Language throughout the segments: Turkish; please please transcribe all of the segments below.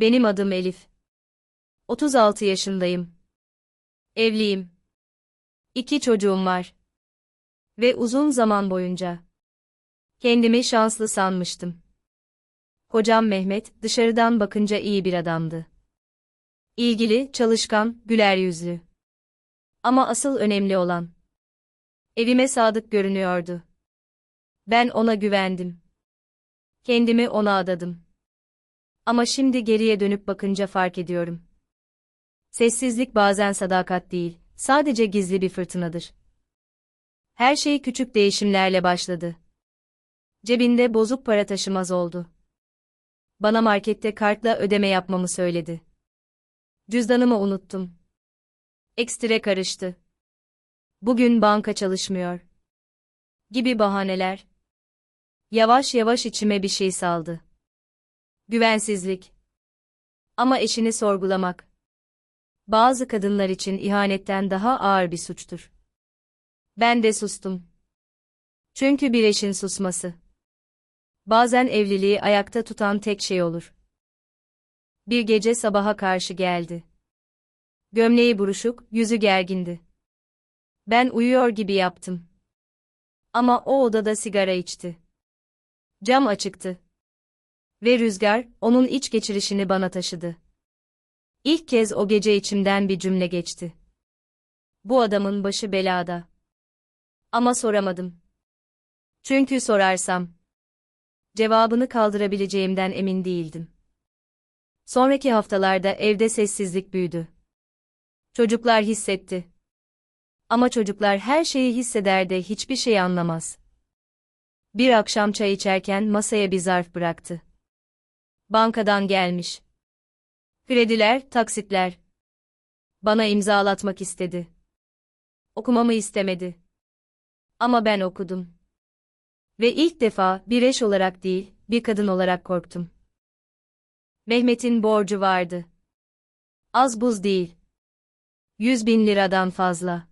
Benim adım Elif. 36 yaşındayım. Evliyim. İki çocuğum var. Ve uzun zaman boyunca kendimi şanslı sanmıştım. Kocam Mehmet dışarıdan bakınca iyi bir adamdı. İlgili, çalışkan, güler yüzlü. Ama asıl önemli olan evime sadık görünüyordu. Ben ona güvendim. Kendimi ona adadım. Ama şimdi geriye dönüp bakınca fark ediyorum. Sessizlik bazen sadakat değil, sadece gizli bir fırtınadır. Her şey küçük değişimlerle başladı. Cebinde bozuk para taşımaz oldu. Bana markette kartla ödeme yapmamı söyledi. Cüzdanımı unuttum. Ekstre karıştı. Bugün banka çalışmıyor. Gibi bahaneler. Yavaş yavaş içime bir şey saldı. Güvensizlik. Ama eşini sorgulamak. Bazı kadınlar için ihanetten daha ağır bir suçtur. Ben de sustum. Çünkü bir eşin susması. Bazen evliliği ayakta tutan tek şey olur. Bir gece sabaha karşı geldi. Gömleği buruşuk, yüzü gergindi. Ben uyuyor gibi yaptım. Ama o odada sigara içti. Cam açıktı. Ve rüzgar, onun iç geçirişini bana taşıdı. İlk kez o gece içimden bir cümle geçti. Bu adamın başı belada. Ama soramadım. Çünkü sorarsam, cevabını kaldırabileceğimden emin değildim. Sonraki haftalarda evde sessizlik büyüdü. Çocuklar hissetti. Ama çocuklar her şeyi hisseder de hiçbir şey anlamaz. Bir akşam çay içerken masaya bir zarf bıraktı. Bankadan gelmiş. Krediler, taksitler. Bana imzalatmak istedi. Okumamı istemedi. Ama ben okudum. Ve ilk defa bir eş olarak değil, bir kadın olarak korktum. Mehmet'in borcu vardı. Az buz değil. Yüz bin liradan fazla.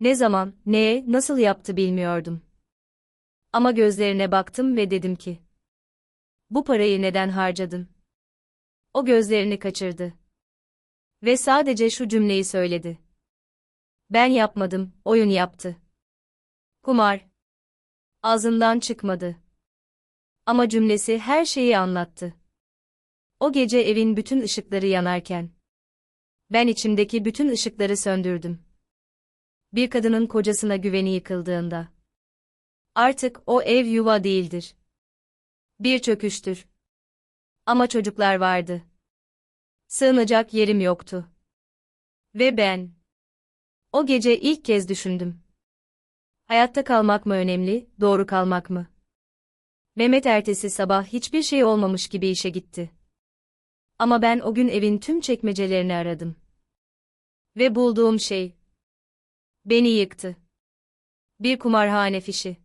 Ne zaman, neye, nasıl yaptı bilmiyordum. Ama gözlerine baktım ve dedim ki. Bu parayı neden harcadın? O gözlerini kaçırdı. Ve sadece şu cümleyi söyledi. Ben yapmadım, oyun yaptı. Kumar. Ağzından çıkmadı. Ama cümlesi her şeyi anlattı. O gece evin bütün ışıkları yanarken. Ben içimdeki bütün ışıkları söndürdüm. Bir kadının kocasına güveni yıkıldığında. Artık o ev yuva değildir. Bir çöküştür. Ama çocuklar vardı. Sığınacak yerim yoktu. Ve ben. O gece ilk kez düşündüm. Hayatta kalmak mı önemli, doğru kalmak mı? Mehmet ertesi sabah hiçbir şey olmamış gibi işe gitti. Ama ben o gün evin tüm çekmecelerini aradım. Ve bulduğum şey beni yıktı. Bir kumarhane fişi.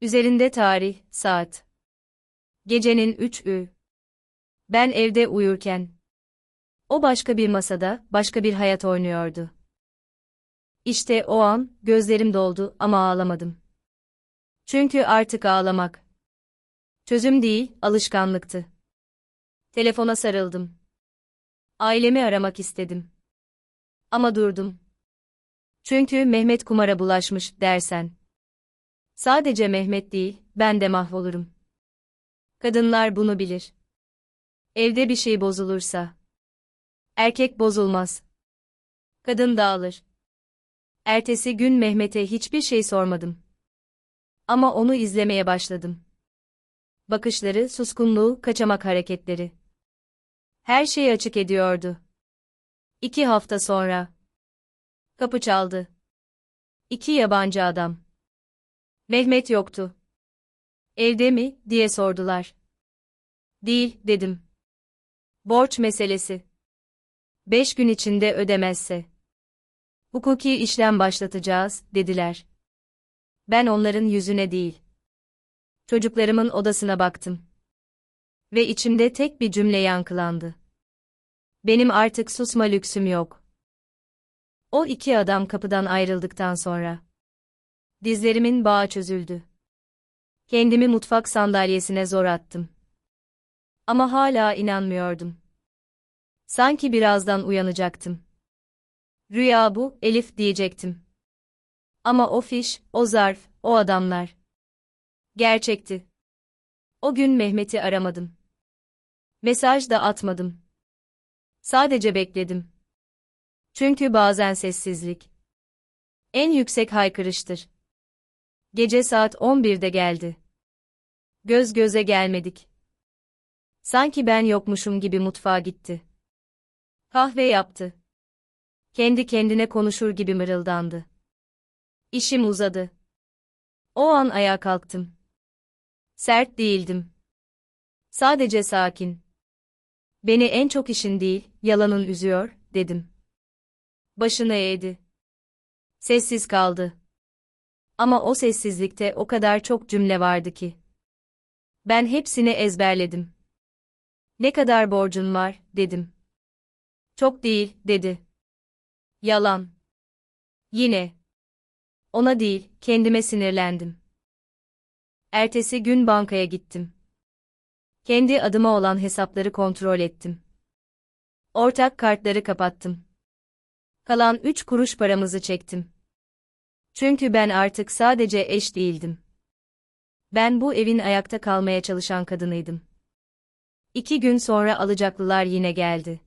Üzerinde tarih, saat. Gecenin 3'ü. Ben evde uyurken. O başka bir masada, başka bir hayat oynuyordu. İşte o an, gözlerim doldu ama ağlamadım. Çünkü artık ağlamak. Çözüm değil, alışkanlıktı. Telefona sarıldım. Ailemi aramak istedim. Ama durdum. Çünkü Mehmet kumara bulaşmış dersen. Sadece Mehmet değil, ben de mahvolurum. Kadınlar bunu bilir. Evde bir şey bozulursa. Erkek bozulmaz. Kadın dağılır. Ertesi gün Mehmet'e hiçbir şey sormadım. Ama onu izlemeye başladım. Bakışları, suskunluğu, kaçamak hareketleri. Her şeyi açık ediyordu. İki hafta sonra. Kapı çaldı. İki yabancı adam. Mehmet yoktu. Evde mi, diye sordular. Değil, dedim. Borç meselesi. Beş gün içinde ödemezse. Hukuki işlem başlatacağız, dediler. Ben onların yüzüne değil. Çocuklarımın odasına baktım. Ve içimde tek bir cümle yankılandı. Benim artık susma lüksüm yok. O iki adam kapıdan ayrıldıktan sonra. Dizlerimin bağı çözüldü. Kendimi mutfak sandalyesine zor attım. Ama hala inanmıyordum. Sanki birazdan uyanacaktım. Rüya bu, Elif diyecektim. Ama o fiş, o zarf, o adamlar. Gerçekti. O gün Mehmet'i aramadım. Mesaj da atmadım. Sadece bekledim. Çünkü bazen sessizlik en yüksek haykırıştır. Gece saat 11'de geldi. Göz göze gelmedik. Sanki ben yokmuşum gibi mutfağa gitti. Kahve yaptı. Kendi kendine konuşur gibi mırıldandı. İşim uzadı. O an ayağa kalktım. Sert değildim. Sadece sakin. Beni en çok işin değil, yalanın üzüyor, dedim. Başını eğdi. Sessiz kaldı. Ama o sessizlikte o kadar çok cümle vardı ki. Ben hepsini ezberledim. Ne kadar borcun var, dedim. Çok değil, dedi. Yalan. Yine. Ona değil, kendime sinirlendim. Ertesi gün bankaya gittim. Kendi adıma olan hesapları kontrol ettim. Ortak kartları kapattım. Kalan üç kuruş paramızı çektim. Çünkü ben artık sadece eş değildim. Ben bu evin ayakta kalmaya çalışan kadınıydım. İki gün sonra alacaklılar yine geldi.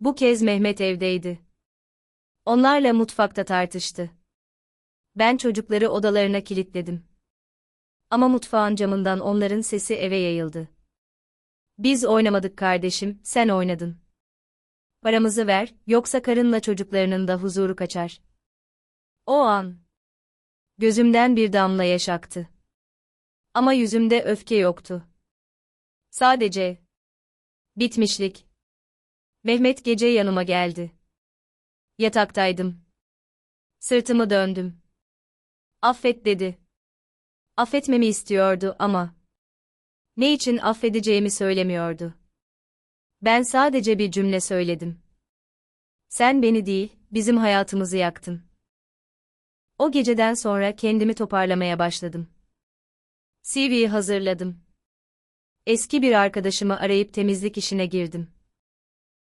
Bu kez Mehmet evdeydi. Onlarla mutfakta tartıştı. Ben çocukları odalarına kilitledim. Ama mutfağın camından onların sesi eve yayıldı. Biz oynamadık kardeşim, sen oynadın. Paramızı ver, yoksa karınla çocuklarının da huzuru kaçar. O an. Gözümden bir damla yaş aktı. Ama yüzümde öfke yoktu. Sadece. Bitmişlik. Mehmet gece yanıma geldi. Yataktaydım. Sırtımı döndüm. Affet dedi. Affetmemi istiyordu ama. Ne için affedeceğimi söylemiyordu. Ben sadece bir cümle söyledim. Sen beni değil, bizim hayatımızı yaktın. O geceden sonra kendimi toparlamaya başladım. CV'yi hazırladım. Eski bir arkadaşımı arayıp temizlik işine girdim.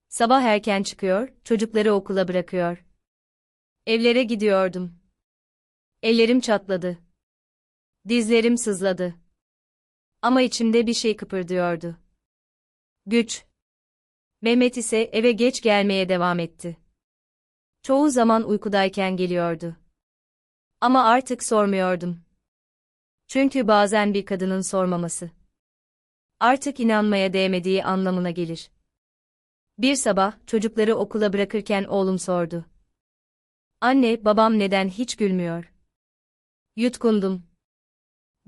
Sabah erken çıkıyor, çocukları okula bırakıyor. Evlere gidiyordum. Ellerim çatladı. Dizlerim sızladı. Ama içimde bir şey kıpırdıyordu. Güç. Mehmet ise eve geç gelmeye devam etti. Çoğu zaman uykudayken geliyordu. Ama artık sormuyordum. Çünkü bazen bir kadının sormaması artık inanmaya değmediği anlamına gelir. Bir sabah çocukları okula bırakırken oğlum sordu. Anne, babam neden hiç gülmüyor? Yutkundum.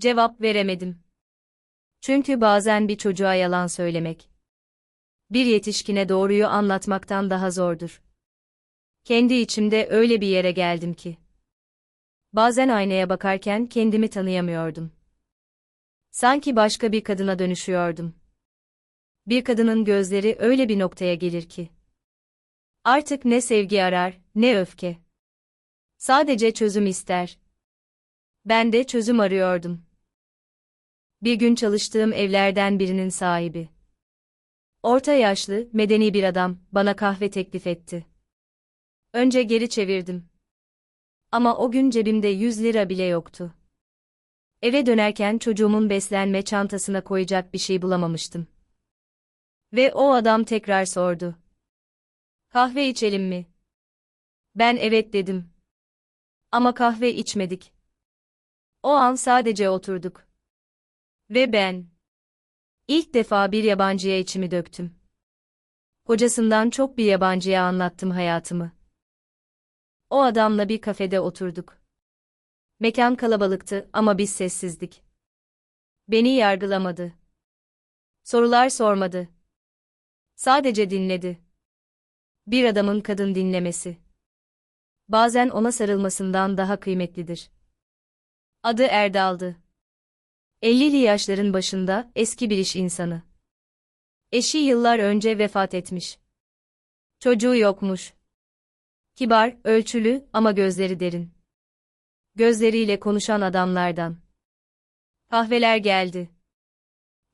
Cevap veremedim. Çünkü bazen bir çocuğa yalan söylemek bir yetişkine doğruyu anlatmaktan daha zordur. Kendi içimde öyle bir yere geldim ki Bazen aynaya bakarken kendimi tanıyamıyordum. Sanki başka bir kadına dönüşüyordum. Bir kadının gözleri öyle bir noktaya gelir ki. Artık ne sevgi arar, ne öfke. Sadece çözüm ister. Ben de çözüm arıyordum. Bir gün çalıştığım evlerden birinin sahibi. Orta yaşlı, medeni bir adam, bana kahve teklif etti. Önce geri çevirdim. Ama o gün cebimde 100 lira bile yoktu. Eve dönerken çocuğumun beslenme çantasına koyacak bir şey bulamamıştım. Ve o adam tekrar sordu. Kahve içelim mi? Ben evet dedim. Ama kahve içmedik. O an sadece oturduk. Ve ben ilk defa bir yabancıya içimi döktüm. Kocasından çok bir yabancıya anlattım hayatımı. O adamla bir kafede oturduk. Mekan kalabalıktı ama biz sessizdik. Beni yargılamadı. Sorular sormadı. Sadece dinledi. Bir adamın kadın dinlemesi. Bazen ona sarılmasından daha kıymetlidir. Adı Erdal'dı. 50'li yaşların başında eski bir iş insanı. Eşi yıllar önce vefat etmiş. Çocuğu yokmuş. Kibar, ölçülü ama gözleri derin. Gözleriyle konuşan adamlardan. Kahveler geldi.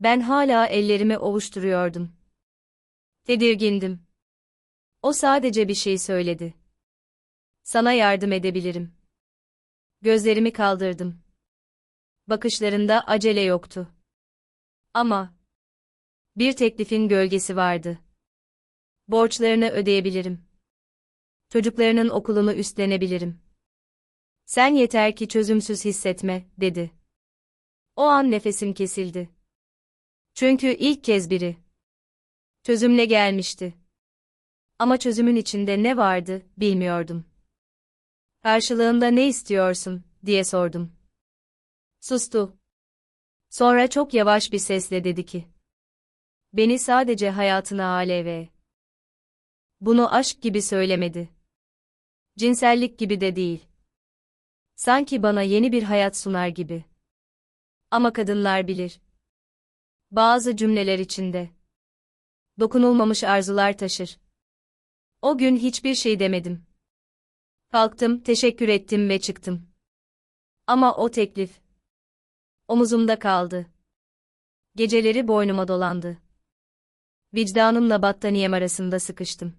Ben hala ellerimi ovuşturuyordum. Tedirgindim. O sadece bir şey söyledi. Sana yardım edebilirim. Gözlerimi kaldırdım. Bakışlarında acele yoktu. Ama bir teklifin gölgesi vardı. Borçlarını ödeyebilirim. Çocuklarının okulunu üstlenebilirim. Sen yeter ki çözümsüz hissetme, dedi. O an nefesim kesildi. Çünkü ilk kez biri çözümle gelmişti. Ama çözümün içinde ne vardı, bilmiyordum. Karşılığında ne istiyorsun, diye sordum. Sustu. Sonra çok yavaş bir sesle dedi ki. Beni sadece hayatına aleve. Bunu aşk gibi söylemedi. Cinsellik gibi de değil. Sanki bana yeni bir hayat sunar gibi. Ama kadınlar bilir. Bazı cümleler içinde. Dokunulmamış arzular taşır. O gün hiçbir şey demedim. Kalktım, teşekkür ettim ve çıktım. Ama o teklif. Omuzumda kaldı. Geceleri boynuma dolandı. Vicdanımla battaniyem arasında sıkıştım.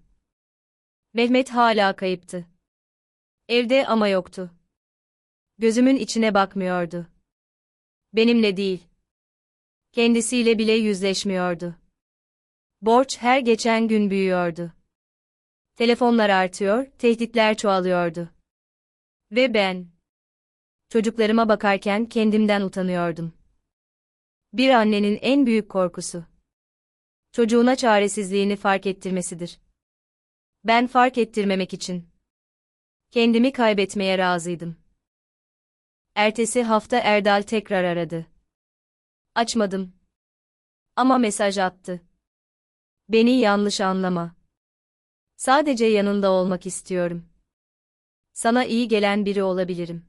Mehmet hala kayıptı. Evde ama yoktu. Gözümün içine bakmıyordu. Benimle değil. Kendisiyle bile yüzleşmiyordu. Borç her geçen gün büyüyordu. Telefonlar artıyor, tehditler çoğalıyordu. Ve ben çocuklarıma bakarken kendimden utanıyordum. Bir annenin en büyük korkusu çocuğuna çaresizliğini fark ettirmesidir. Ben fark ettirmemek için kendimi kaybetmeye razıydım. Ertesi hafta Erdal tekrar aradı. Açmadım. Ama mesaj attı. Beni yanlış anlama. Sadece yanında olmak istiyorum. Sana iyi gelen biri olabilirim.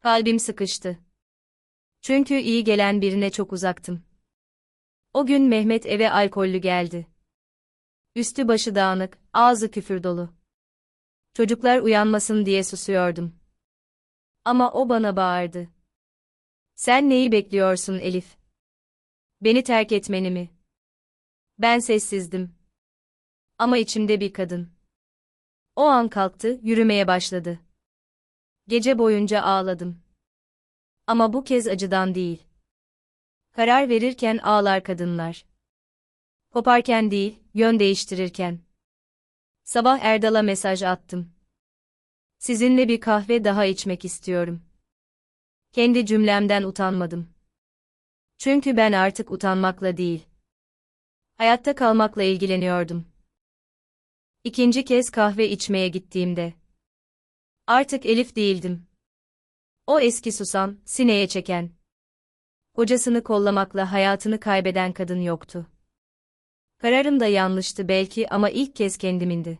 Kalbim sıkıştı. Çünkü iyi gelen birine çok uzaktım. O gün Mehmet eve alkollü geldi. Üstü başı dağınık, ağzı küfür dolu. Çocuklar uyanmasın diye susuyordum. Ama o bana bağırdı. Sen neyi bekliyorsun Elif? Beni terk etmeni mi? Ben sessizdim. Ama içimde bir kadın. O an kalktı, yürümeye başladı. Gece boyunca ağladım. Ama bu kez acıdan değil. Karar verirken ağlar kadınlar. Koparken değil, yön değiştirirken. Sabah Erdal'a mesaj attım. Sizinle bir kahve daha içmek istiyorum. Kendi cümlemden utanmadım. Çünkü ben artık utanmakla değil, hayatta kalmakla ilgileniyordum. İkinci kez kahve içmeye gittiğimde artık Elif değildim. O eski susan, sineye çeken, kocasını kollamakla hayatını kaybeden kadın yoktu. Kararım da yanlıştı belki ama ilk kez kendimindi.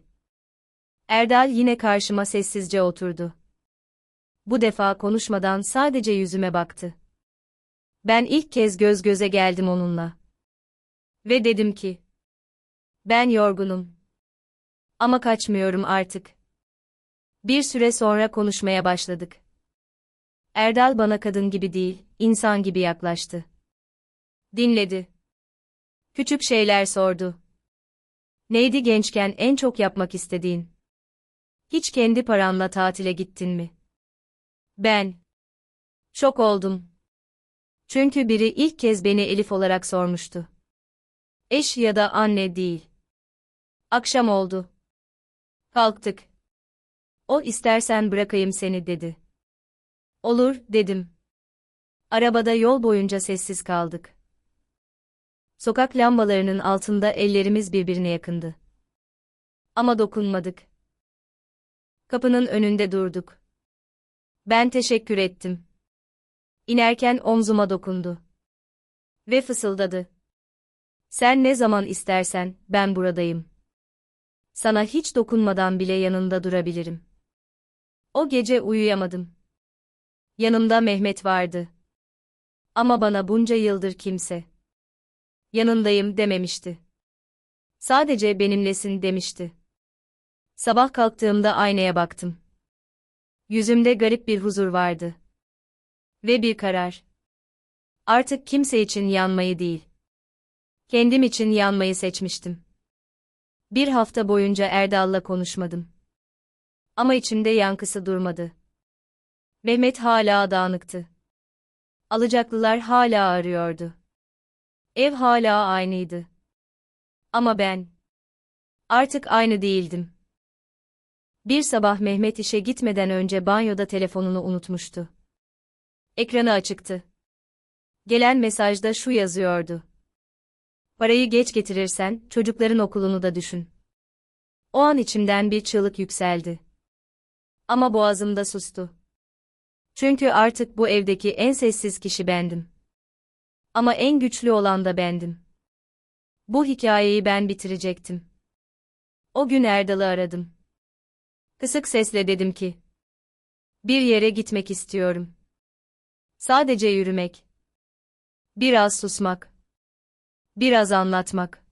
Erdal yine karşıma sessizce oturdu. Bu defa konuşmadan sadece yüzüme baktı. Ben ilk kez göz göze geldim onunla. Ve dedim ki, ben yorgunum. Ama kaçmıyorum artık. Bir süre sonra konuşmaya başladık. Erdal bana kadın gibi değil, insan gibi yaklaştı. Dinledi. Küçük şeyler sordu. Neydi gençken en çok yapmak istediğin? Hiç kendi paranla tatile gittin mi? Ben. Şok oldum. Çünkü biri ilk kez beni Elif olarak sormuştu. Eş ya da anne değil. Akşam oldu. Kalktık. O istersen bırakayım seni dedi. Olur, dedim. Arabada yol boyunca sessiz kaldık. Sokak lambalarının altında ellerimiz birbirine yakındı. Ama dokunmadık. Kapının önünde durduk. Ben teşekkür ettim. İnerken omzuma dokundu. Ve fısıldadı. Sen ne zaman istersen, ben buradayım. Sana hiç dokunmadan bile yanında durabilirim. O gece uyuyamadım. Yanımda Mehmet vardı. Ama bana bunca yıldır kimse. Yanındayım dememişti. Sadece benimlesin demişti. Sabah kalktığımda aynaya baktım. Yüzümde garip bir huzur vardı. Ve bir karar. Artık kimse için yanmayı değil. Kendim için yanmayı seçmiştim. Bir hafta boyunca Erdal'la konuşmadım. Ama içimde yankısı durmadı. Mehmet hala dağınıktı. Alacaklılar hala arıyordu. Ev hala aynıydı. Ama ben artık aynı değildim. Bir sabah Mehmet işe gitmeden önce banyoda telefonunu unutmuştu. Ekranı açıktı. Gelen mesajda şu yazıyordu. Parayı geç getirirsen çocukların okulunu da düşün. O an içimden bir çığlık yükseldi. Ama boğazımda sustu. Çünkü artık bu evdeki en sessiz kişi bendim. Ama en güçlü olan da bendim. Bu hikayeyi ben bitirecektim. O gün Erdal'ı aradım. Kısık sesle dedim ki. Bir yere gitmek istiyorum. Sadece yürümek. Biraz susmak. Biraz anlatmak.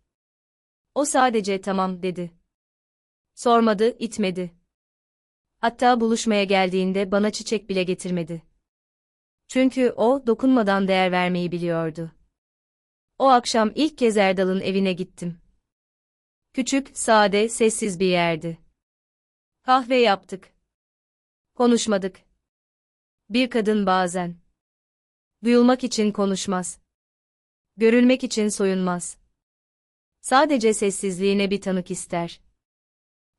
O sadece tamam dedi. Sormadı, itmedi. Hatta buluşmaya geldiğinde bana çiçek bile getirmedi. Çünkü o dokunmadan değer vermeyi biliyordu. O akşam ilk kez Erdal'ın evine gittim. Küçük, sade, sessiz bir yerdi. Kahve yaptık. Konuşmadık. Bir kadın bazen. Duyulmak için konuşmaz. Görülmek için soyunmaz. Sadece sessizliğine bir tanık ister.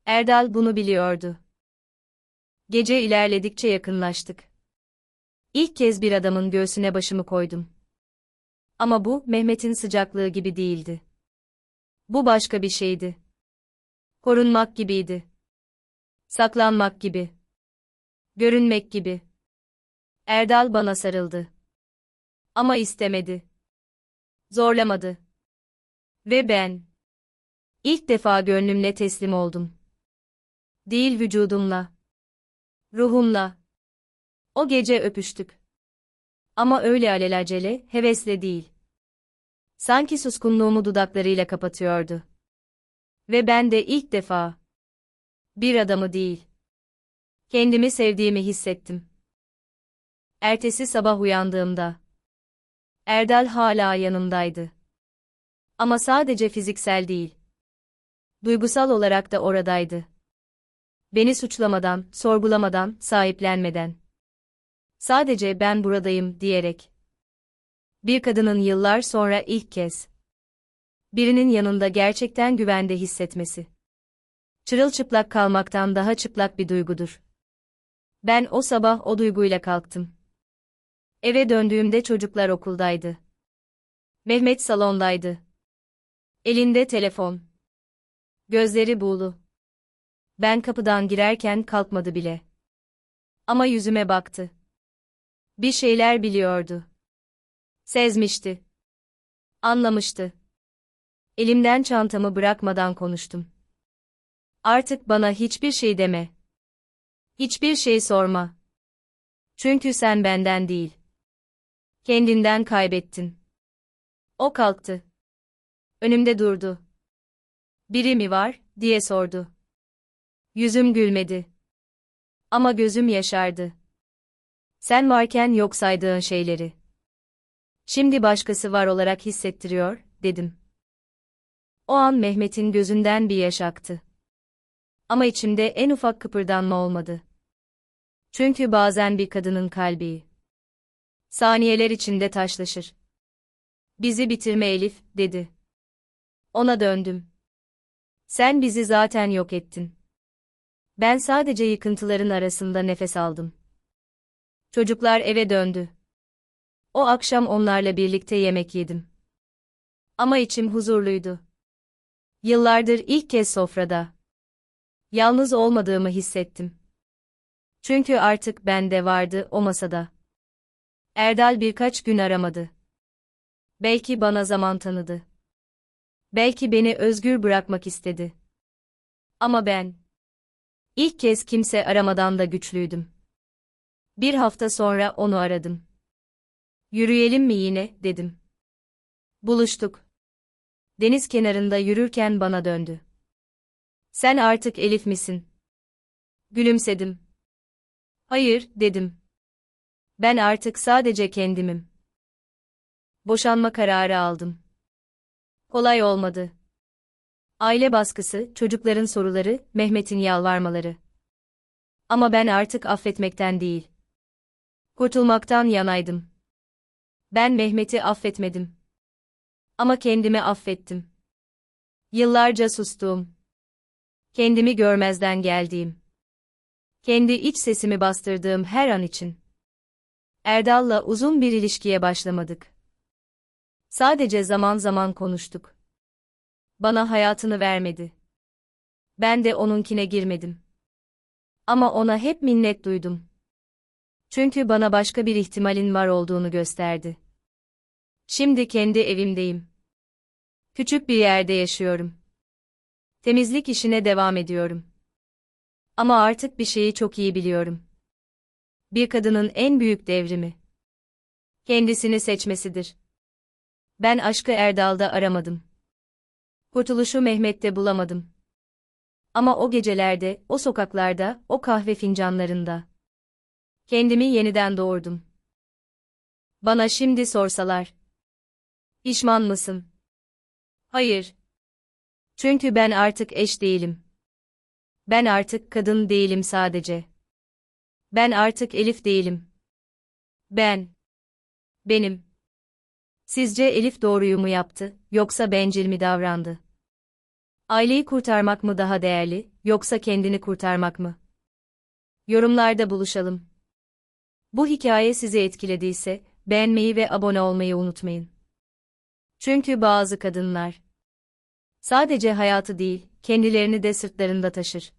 Erdal bunu biliyordu. Gece ilerledikçe yakınlaştık. İlk kez bir adamın göğsüne başımı koydum. Ama bu, Mehmet'in sıcaklığı gibi değildi. Bu başka bir şeydi. Korunmak gibiydi. Saklanmak gibi. Görünmek gibi. Erdal bana sarıldı. Ama istemedi. Zorlamadı. Ve ben. İlk defa gönlümle teslim oldum. Değil vücudumla. Ruhumla. O gece öpüştük. Ama öyle alelacele, hevesle değil. Sanki suskunluğumu dudaklarıyla kapatıyordu. Ve ben de ilk defa bir adamı değil. Kendimi sevdiğimi hissettim. Ertesi sabah uyandığımda Erdal hala yanımdaydı. Ama sadece fiziksel değil. Duygusal olarak da oradaydı. Beni suçlamadan, sorgulamadan, sahiplenmeden. Sadece ben buradayım diyerek. Bir kadının yıllar sonra ilk kez birinin yanında gerçekten güvende hissetmesi. Çırılçıplak kalmaktan daha çıplak bir duygudur. Ben o sabah o duyguyla kalktım. Eve döndüğümde çocuklar okuldaydı. Mehmet salondaydı. Elinde telefon. Gözleri buğulu. Ben kapıdan girerken kalkmadı bile. Ama yüzüme baktı. Bir şeyler biliyordu. Sezmişti. Anlamıştı. Elimden çantamı bırakmadan konuştum. Artık bana hiçbir şey deme. Hiçbir şey sorma. Çünkü sen benden değil. Kendinden kaybettin. O kalktı. Önümde durdu. Biri mi var, diye sordu. Yüzüm gülmedi. Ama gözüm yaşardı. Sen varken yok saydığın şeyleri. Şimdi başkası var olarak hissettiriyor, dedim. O an Mehmet'in gözünden bir yaş aktı. Ama içimde en ufak kıpırdanma olmadı. Çünkü bazen bir kadının kalbi saniyeler içinde taşlaşır. Bizi bitirme Elif, dedi. Ona döndüm. Sen bizi zaten yok ettin. Ben sadece yıkıntıların arasında nefes aldım. Çocuklar eve döndü. O akşam onlarla birlikte yemek yedim. Ama içim huzurluydu. Yıllardır ilk kez sofrada. Yalnız olmadığımı hissettim. Çünkü artık ben de vardı o masada. Erdal birkaç gün aramadı. Belki bana zaman tanıdı. Belki beni özgür bırakmak istedi. Ama ben ilk kez kimse aramadan da güçlüydüm. Bir hafta sonra onu aradım. Yürüyelim mi yine, dedim. Buluştuk. Deniz kenarında yürürken bana döndü. Sen artık Elif misin? Gülümsedim. Hayır, dedim. Ben artık sadece kendimim. Boşanma kararı aldım. Kolay olmadı. Aile baskısı, çocukların soruları, Mehmet'in yalvarmaları. Ama ben artık affetmekten değil. Kurtulmaktan yanaydım. Ben Mehmet'i affetmedim. Ama kendimi affettim. Yıllarca sustuğum. Kendimi görmezden geldiğim. Kendi iç sesimi bastırdığım her an için. Erdal'la uzun bir ilişkiye başlamadık. Sadece zaman zaman konuştuk. Bana hayatını vermedi. Ben de onunkine girmedim. Ama ona hep minnet duydum. Çünkü bana başka bir ihtimalin var olduğunu gösterdi. Şimdi kendi evimdeyim. Küçük bir yerde yaşıyorum. Temizlik işine devam ediyorum. Ama artık bir şeyi çok iyi biliyorum. Bir kadının en büyük devrimi kendisini seçmesidir. Ben aşkı Erdal'da aramadım. Kurtuluşu Mehmet'te bulamadım. Ama o gecelerde, o sokaklarda, o kahve fincanlarında kendimi yeniden doğurdum. Bana şimdi sorsalar, pişman mısın? Hayır. Çünkü ben artık eş değilim. Ben artık kadın değilim sadece. Ben artık Elif değilim. Ben. Benim. Sizce Elif doğruyu mu yaptı, yoksa bencil mi davrandı? Aileyi kurtarmak mı daha değerli, yoksa kendini kurtarmak mı? Yorumlarda buluşalım. Bu hikaye sizi etkilediyse, beğenmeyi ve abone olmayı unutmayın. Çünkü bazı kadınlar sadece hayatı değil, kendilerini de sırtlarında taşır.